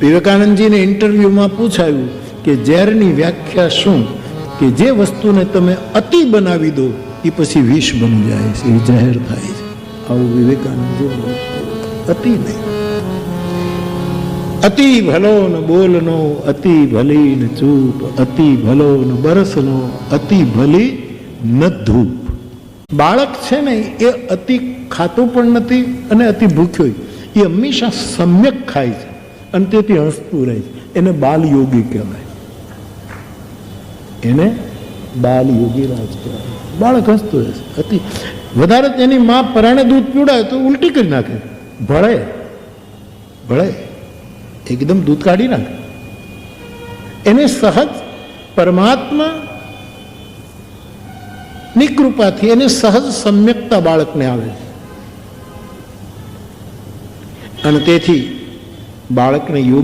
વિવેકાનંદજીને ઇન્ટરવ્યુમાં પૂછાયું કે ઝેરની વ્યાખ્યા શું? કે જે વસ્તુને તમે અતિ બનાવી દો એ પછી વિષ બની જાય છે એ જાહેર થાય છે. આવું વિવેકાનંદજી અતિ નહીં. અતિ ભલો ન બોલનો, અતિ ભલી ન ચૂપ, અતિ ભલો ન બરસનો, અતિ ભલી ન ધૂપ. બાળક છે ને, એ અતિ ખાતું પણ નથી અને અતિ ભૂખ્યો એ હંમેશા સમ્યક ખાય છે. અને તેથી હસતું રહે છે. એને બાલ યોગી કહેવાય. એને બાલ યોગી રાજ કહેવાય. બાળક હસતું રહે છે. વધારે તેની માં પરાણે દૂધ પીવડાવે તો ઉલટી કરી નાખે. ભળે. ભળે. એકદમ દૂધ કાઢી નાખે. એને સહજ પરમાત્મા ની કૃપાથી એને સહજ સમ્યકતા બાળકને આવે છે. અને તેથી બાળકને યોગ